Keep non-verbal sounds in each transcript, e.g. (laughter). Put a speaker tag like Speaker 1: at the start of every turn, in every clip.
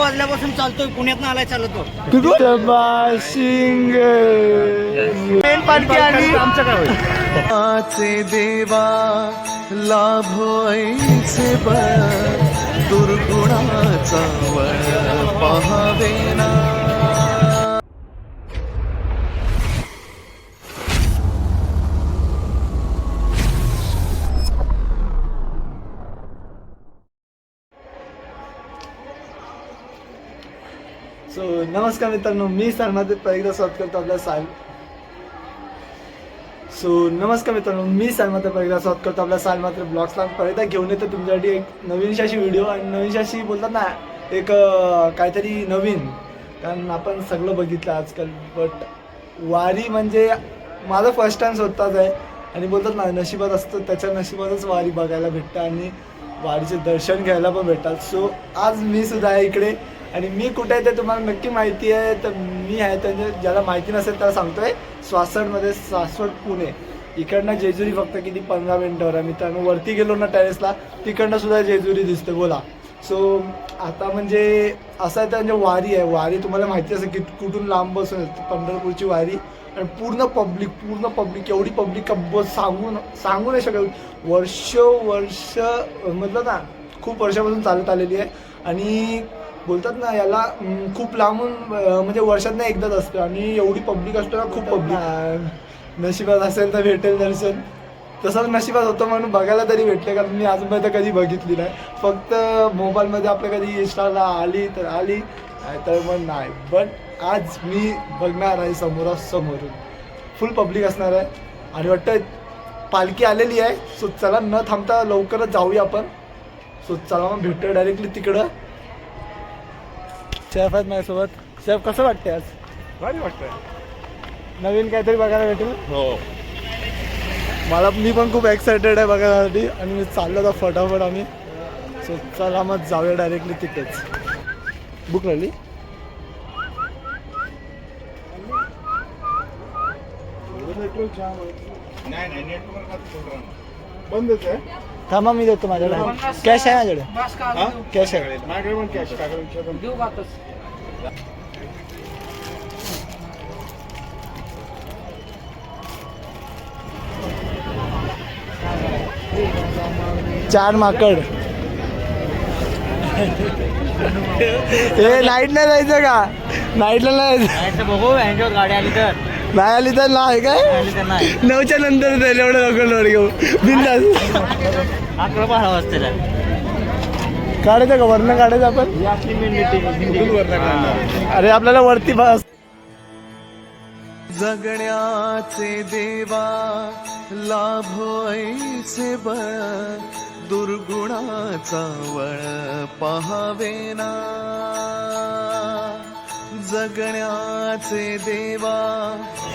Speaker 1: वाजल्यापासून चालतोय पुण्यात आलाय चालतो
Speaker 2: मेन पालखी आली. आमचं काय होईल
Speaker 3: देवा लाभो ऐसे बळ दुर्गुणाचा वळ पहावेना
Speaker 2: नमस्कार मित्रांनो मी सरनाथ पहिल्यांदा स्वागत करतो आपल्या साल सो नमस्कार मित्रांनो मी सलमात पहिला स्वागत करतो आपल्या साल मात्र ब्लॉग्सला पहिल्यांदा घेऊन येतो तुमच्यासाठी एक नवीनशाशी व्हिडिओ आणि नवीनशाशी बोलतात ना एक काहीतरी नवीन. कारण आपण सगळं बघितलं आजकाल. बट वारी म्हणजे माझं फर्स्ट टाइम स्वतःच आहे. आणि बोलतात ना नशिबात असतं त्याच्या नशिबातच वारी बघायला भेटतं. आणि वारीचे दर्शन घ्यायला पण भेटतात. सो आज मी सुद्धा इकडे आणि मी कुठे आहे ते तुम्हाला नक्की माहिती आहे तर मी आहे म्हणजे ज्याला माहिती नसेल त्याला सांगतोय. स्वासडमध्ये सासवड पुणे. इकडनं जेजुरी फक्त किती पंधरा मिनिटावर आहे. मित्रांनो वरती गेलो ना टेरेसला तिकडनं सुद्धा जेजुरी दिसते. बोला. सो आता म्हणजे असं आहे तर म्हणजे वारी आहे. वारी तुम्हाला माहिती असेल की कुठून लांब बसून पंढरपूरची वारी. आणि पूर्ण पब्लिक पूर्ण पब्लिक एवढी पब्लिक का सांगू सांगू नाही शकत. वर्ष वर्ष म्हटलं ना खूप वर्षापासून चालत आलेली आहे. आणि बोलतात ना याला खूप लांबून म्हणजे वर्षात एकदाच असतं आणि एवढी पब्लिक असतो ना खूप पब्लिक नशिबात असेल तर भेटेल दर्शन. तसंच नशिबात होतं म्हणून बघायला तरी भेटले कारण मी अजूनपर्यंत कधी बघितली नाही. फक्त मोबाईलमध्ये आपल्या कधी इंस्टाला आली तर आली नाही तर मग नाही. बट आज मी बघणार आहे समोरासमोरून. फुल पब्लिक असणार आहे. आणि वाटतं पालखी आलेली आहे. सो चला न थांबता लवकरच जाऊया आपण. सो चला मग भेटूया डायरेक्टली तिकडं. शेफ आहेत माझ्यासोबत. शेफ कसं वाटते आज?
Speaker 4: भारी वाटतंय.
Speaker 2: नवीन काहीतरी बघायला भेटेल?
Speaker 4: हो.
Speaker 2: मला मी पण खूप एक्सायटेड आहे बघायसाठी आणि मी चाललो होता फटाफट आम्ही सो चला मग जाऊया डायरेक्टली तिथेच. बुक राहिली?
Speaker 4: नाही नाही नेटवर्क
Speaker 2: बंदच आहे थांबा मी देतो माझ्याकडे कॅश आहे माझ्याकडे कॅश आहे
Speaker 4: माझ्याकडे पण कॅश टाकलं
Speaker 2: चार माकड हे नाईटला जायचं का नाईटला नाही जायचं
Speaker 1: बघू यांच्यावर गाडी आली तर
Speaker 2: नाही आली तर नाही काय? नऊच्या नंतर जाईल एवढं लवकर लोड घेऊ. बिंदास.
Speaker 1: अकरा बारा वाजता
Speaker 2: काढायचं का? वरनं काढायचं आपण? अरे आपल्याला वरती बस.
Speaker 3: जगण्याचे देवा लाभो ऐसे बळ दुर्गुणाचा वळ पहावेना जगण्याचे देवा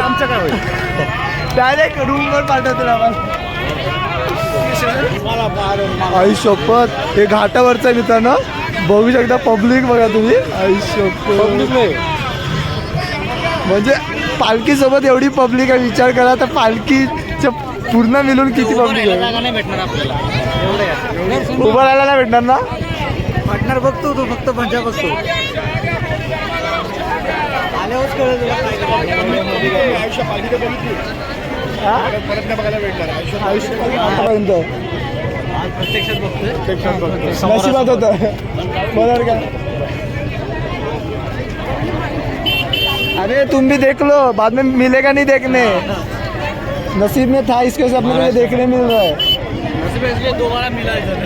Speaker 4: आमचं काय होईल?
Speaker 2: डायरेक्ट रूमवर पाठवतील आम्हाला. आई शपथ. हे घाटावरचं आहे मित्रांनो. बघू शकता पब्लिक बघा तुम्ही. आई शपथ. म्हणजे पालखी सोबत एवढी पब्लिक आहे विचार करा तर पालखीच्या पूर्ण मिळून किती पब्लिक आहे?
Speaker 1: जागा नाही भेटणार आपल्याला. एवढं आहे.
Speaker 2: उभं राहायला नाही भेटणार ना?
Speaker 1: पार्टनर बघतो तू फक्त पंजा बघतो. कळलं तुला
Speaker 4: आयुष्य बघितली
Speaker 2: हा?
Speaker 1: प्रत्यक्षात बघतोय
Speaker 2: नशिबात होतं बरोबर का। अरे तुम भी देख लो बाद में मिलेगा नहीं देखने। नसीब में था इसके वजह से अपने को ये देखने मिल रहा है।
Speaker 1: नसीब है इसलिए दोबारा मिला इधर।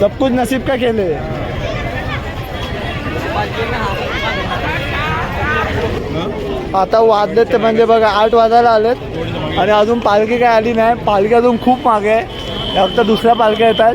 Speaker 2: सब कुछ नसीब का खेल है। आता वाजलेत ते म्हणजे बघा आठ वाजायला आलेत. आणि अजून पालखी काय आली नाही. पालखी अजून खूप मागे आहे. फक्त दुसऱ्या पालख्या येतात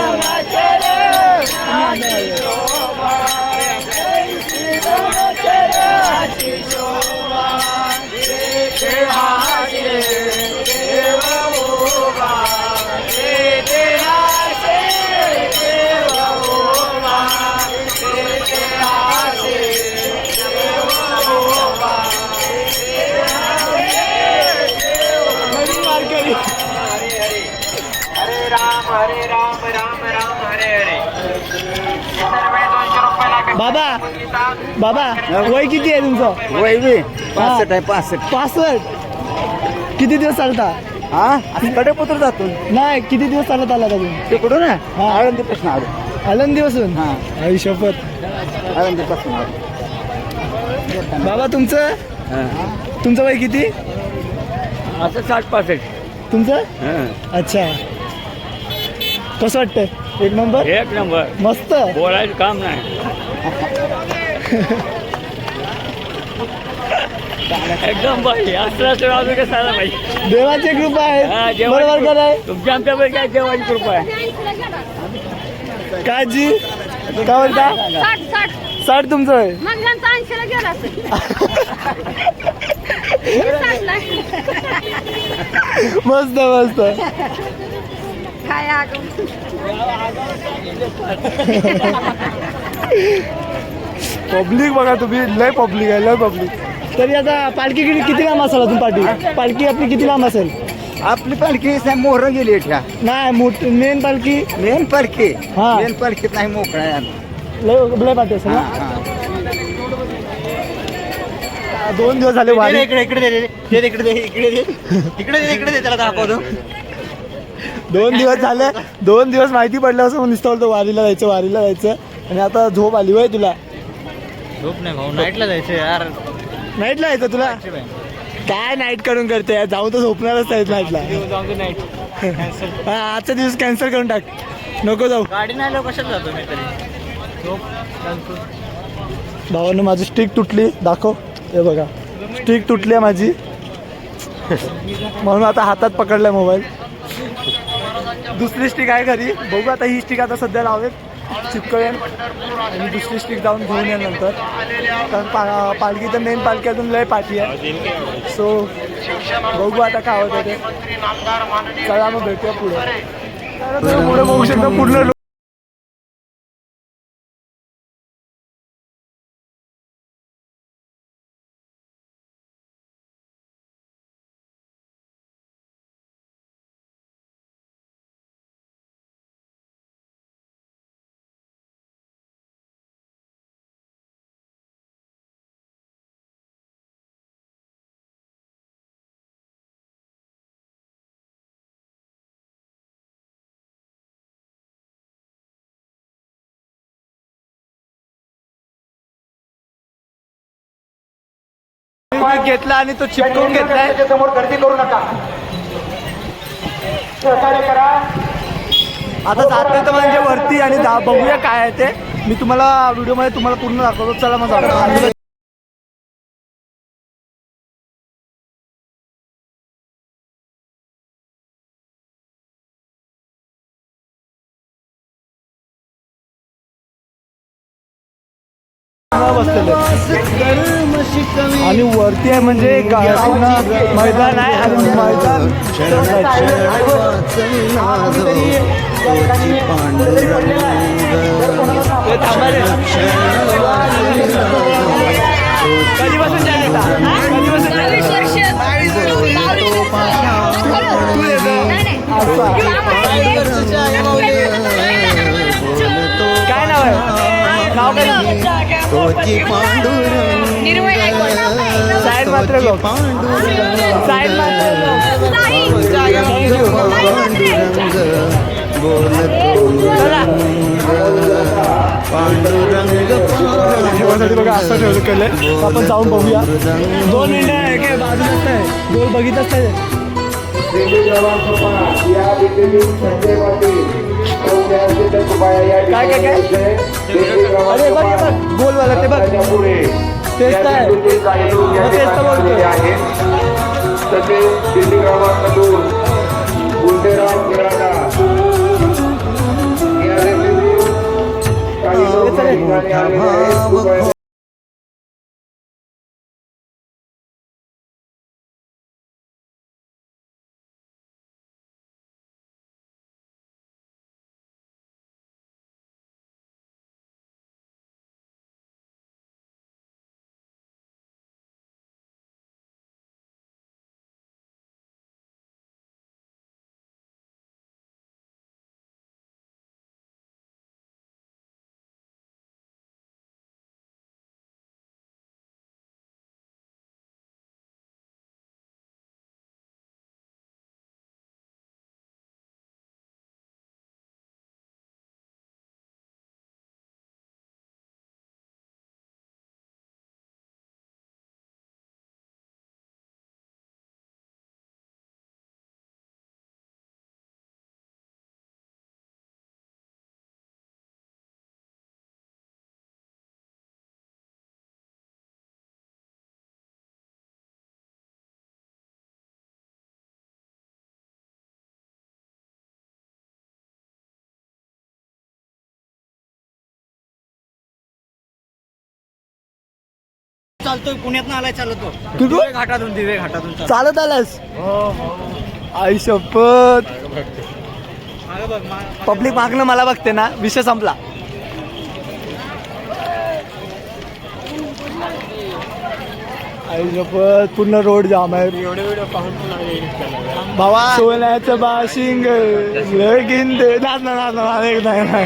Speaker 2: बाबा वय किती आहे तुमचं?
Speaker 5: वय बी.
Speaker 2: पासष्ट
Speaker 5: आहे पासष्ट.
Speaker 2: पासष्ट. किती दिवस चालता?
Speaker 5: हा? कडेपुत्र जातो.
Speaker 2: नाही किती दिवस चालत आला अजून?
Speaker 5: तिकडून
Speaker 2: हा.
Speaker 5: आळंदी पासून आलो.
Speaker 2: आनंदी बसून
Speaker 5: हा.
Speaker 2: आई शपथ.
Speaker 5: आळंदी पासून आलो.
Speaker 2: बाबा तुमचं? तुमचं वय किती?
Speaker 5: असं साठ पासष्ट.
Speaker 2: तुमचं? अच्छा. कसं वाटतं एक नंबर?
Speaker 6: एक नंबर.
Speaker 2: मस्त.
Speaker 6: बोलायचं काम नाही. (laughs) एकदम भाई असं तर अजून काय सांगा पाहिजे
Speaker 2: देवाची कृपा
Speaker 6: हा,
Speaker 2: आहे
Speaker 6: देवाची
Speaker 2: बरोबर का नाही?
Speaker 6: तुमच्या आमच्यापैकी काय देवाची कृपा आहे.
Speaker 2: काय जी काय बोलता
Speaker 7: साठ साठ.
Speaker 2: साठ तुमचं वय
Speaker 7: मग ह्यांचा ऐंशीला गेला असेल. साठला.
Speaker 2: मस्त मस्त.
Speaker 7: काय
Speaker 2: पब्लिक बघा तुम्ही लय पब्लिक आहे लय पब्लिक तरी आता पालखी किती किती लांब असेल अजून पाठी पालखी आपली किती लांब असेल
Speaker 5: आपली पालखी मोहर गेली ठ्या
Speaker 2: नाही मोठ मेन पालखी
Speaker 5: मेन पालखी
Speaker 2: हा.
Speaker 5: मेन पालखीत नाही मोकळा आहे आम्ही.
Speaker 2: लय लय पाठी असेल
Speaker 5: हा,
Speaker 2: ना
Speaker 5: हा.
Speaker 2: दोन दिवस झाले वारी
Speaker 1: इकडे इकडे दे. दे इकडे दे इकडे दे इकडे दे इकडे दे त्याला दाखवतो
Speaker 2: दोन दिवस झाले दोन दिवस माहिती पडलं असं नुसतं बोलतो वारीला जायचं वारीला जायचं आणि आता झोप आली वय तुला
Speaker 1: झोप नाही भाऊ. नाईटला जायचं यार.
Speaker 2: नाईटला यायचं तुला? काय नाईट करून करते यार? जाऊ तर झोपणारच नाहीत नाईटला हा आजचा दिवस कॅन्सल करून टाक. नको जाऊ.
Speaker 1: गाडी नाही कशाला जातो मी तरी? झोप.
Speaker 2: भावानं माझी स्टिक तुटली. दाखव. हे बघा. स्टिक तुटली आहे माझी. म्हणून आता हातात पकडलाय मोबाईल दुसरी स्टिक आहे घरी. बघू आता ही स्टिक आता सध्या लावेल. चिपकवेल आणि दुसरी स्टिक जाऊन घेऊन येईल नंतर. कारण पा पालखी तर मेन पालखी अजून लय पाठी आहे. सो बघू आता काय होतं ते. चला मग भेटूया पुढे. पुढे बघू शकता पूर्ण फेविक्विक घेतला आणि तो चिपकवून घेतलाय.
Speaker 8: समोर गर्दी करू नका. सहकार्य करा.
Speaker 2: आता जातोय तर म्हणजे वरती आणि बघूया काय आहे ते. मी तुम्हाला व्हिडिओमध्ये तुम्हाला पूर्ण दाखवतो. चला मग बसलेले आणि वरती आहे म्हणजे मैदान आहे आणि मैदान काय नाव आहे? नाव काय? साईड मात्र साईड मात्र चला. ठेवासाठी बघा असं ठेवलं आपण जाऊन बघूया. दोन मिनिटं आहे काय बाजूलाच नाही. गोल बघितच नाही काय काय काय? अरे बघ हे बघ गोलवाला ते बघ तेच मग तेच तर बोलतोय
Speaker 8: तसेच दिल्ली ग्रामांमधून गुंडेराव गिराडा या रेल्वेतून काही लोक
Speaker 6: चालतोय पुण्यात आलाय चालतो.
Speaker 2: कुठून?
Speaker 6: घाटातून दिवे घाटातून चालतो.
Speaker 2: चालत आलास आई शपथ. पब्लिक मागणं मला बघते ना विषय संपला. आई शपथ पूर्ण रोड जाम आहे. भावा. सोन्याचं बाशिंग लगीन दे. ना ना ना ना एकदा नाही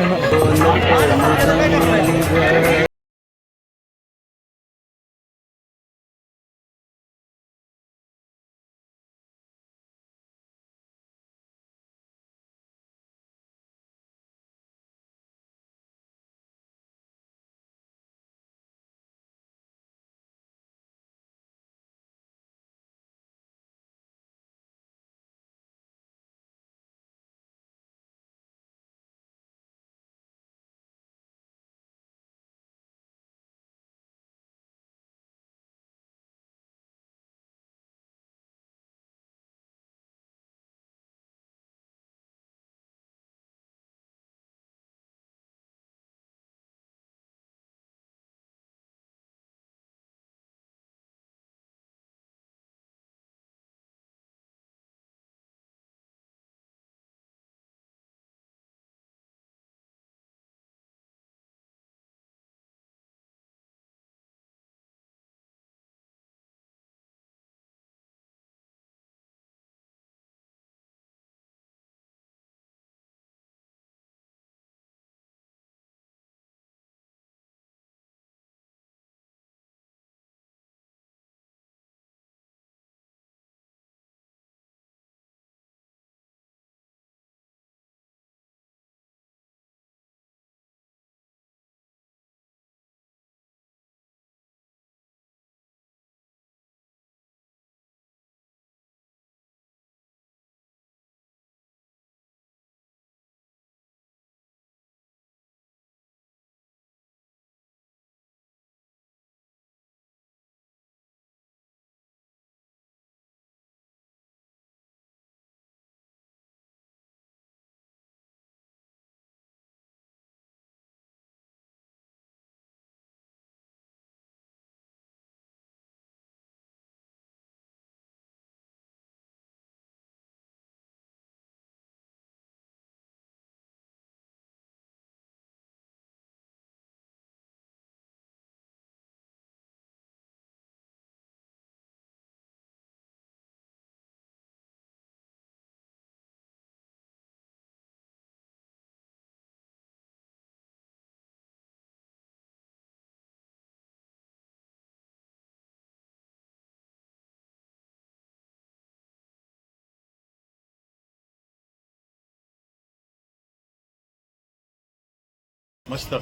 Speaker 4: मस्त.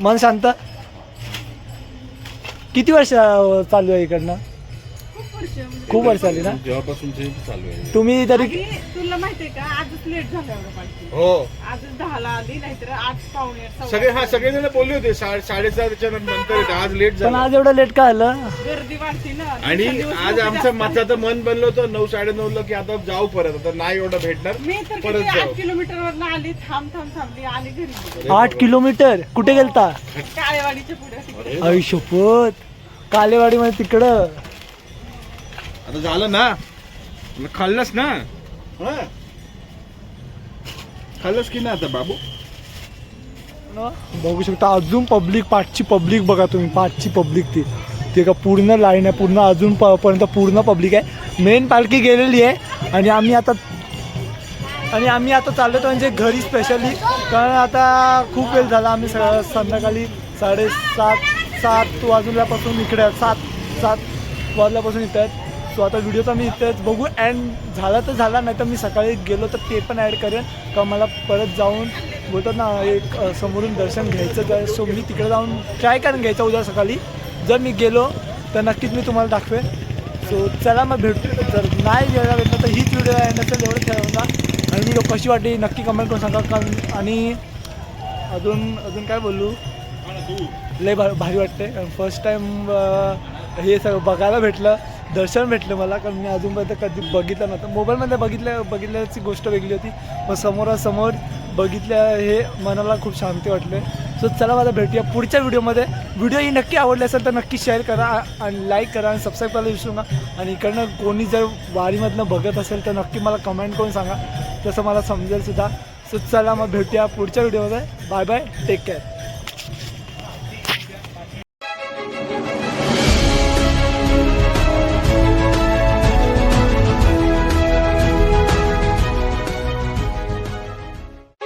Speaker 2: मन शांत. किती वर्ष चालू आहे इकडनं? खूप वर्ष आली ना?
Speaker 4: जेव्हापासून ते चालू आहे.
Speaker 2: तुम्ही तरी
Speaker 9: आणि तुला माहितीये का? आजच लेट झालं एवढं
Speaker 4: हो.
Speaker 9: आजच दहाला आली नाहीतर आज सव्वा
Speaker 4: सगळे हा. सगळे जण बोलले होते सा- नंतर येते. आज लेट
Speaker 2: पण
Speaker 4: झालं.
Speaker 2: आज एवढं लेट का आलं?
Speaker 9: गर्दी वाढते ना.
Speaker 4: आणि
Speaker 9: दिवसेंदिवस
Speaker 4: आज
Speaker 9: लोकं
Speaker 4: आमचं
Speaker 9: जास्त.
Speaker 4: मताचं मन बनलं होतं नऊ साडे ला की आता जाऊ परत. आता नाही एवढं भेटणार.
Speaker 9: मी तर
Speaker 4: परत
Speaker 9: किती
Speaker 4: जाऊ.
Speaker 9: आठ किलोमीटर वर आली थांब थांब थांबली आली घरी.
Speaker 2: आठ किलोमीटर कुठे गेलता?
Speaker 9: काळेवाडीच्या पुढे
Speaker 2: शपथ. कालेवाडी मध्ये तिकडं.
Speaker 4: आता झालं ना. खाल्लंस ना? हा. खाल्लंस की नाही आता बाबू?
Speaker 2: बघू शकता अजून पब्लिक पाठची पब्लिक बघा तुम्ही पाठची पब्लिक ती. ते का पूर्ण लाईन आहे पूर्ण अजून प- पर्यंत पूर्ण पब्लिक आहे. मेन पालखी गेलेली आहे आणि आम्ही आता आणि आम्ही आता चाललो म्हणजे घरी स्पेशली कारण आता खूप वेळ झाला आम्ही स- संध्याकाळी साडेसात सात वाजल्यापासून इकडे. सात सात वाजल्यापासून इथे आहेत. सो आता व्हिडिओ तर मी इथेच बघू. अँड झाला तर झाला नाही तर मी सकाळी गेलो तर ते पण ॲड करेन. का मला परत जाऊन बोलतात ना एक समोरून दर्शन घ्यायचं तर सो मी तिकडे जाऊन ट्राय करून घ्यायचं उद्या सकाळी. जर मी गेलो तर नक्कीच मी तुम्हाला दाखवेन. सो चला मग भेटू. जर नाही गेला भेटलं तर हीच व्हिडिओ आहे नसेल एवढं ठेवला आणि व्हिडिओ कशी वाटली नक्की कमेंट करून सांगा. कारण आणि अजून अजून काय बोलू? लय भा भारी वाटते फर्स्ट टाईम हे सगळं बघायला भेटलं. दर्शन भेटलं मला कारण मी अजूनपर्यंत कधी बघितलं नव्हतं. मोबाईलमध्ये बघितल्या बघितल्याची गोष्ट वेगळी होती. मग समोरासमोर बघितल्या हे मनाला खूप शांती वाटले. सो चला मला भेटूया पुढच्या व्हिडिओमध्ये. व्हिडिओ ही नक्की आवडली असेल तर नक्की शेअर करा आणि लाईक करा आणि सबस्क्राईब करायला विसरू नका. आणि इकडनं कोणी जर वारीमधनं बघत असेल तर नक्की मला कमेंट करून सांगा. तसं मला समजेल सुद्धा. सो चला मग भेटूया पुढच्या व्हिडिओमध्ये. Bye bye take care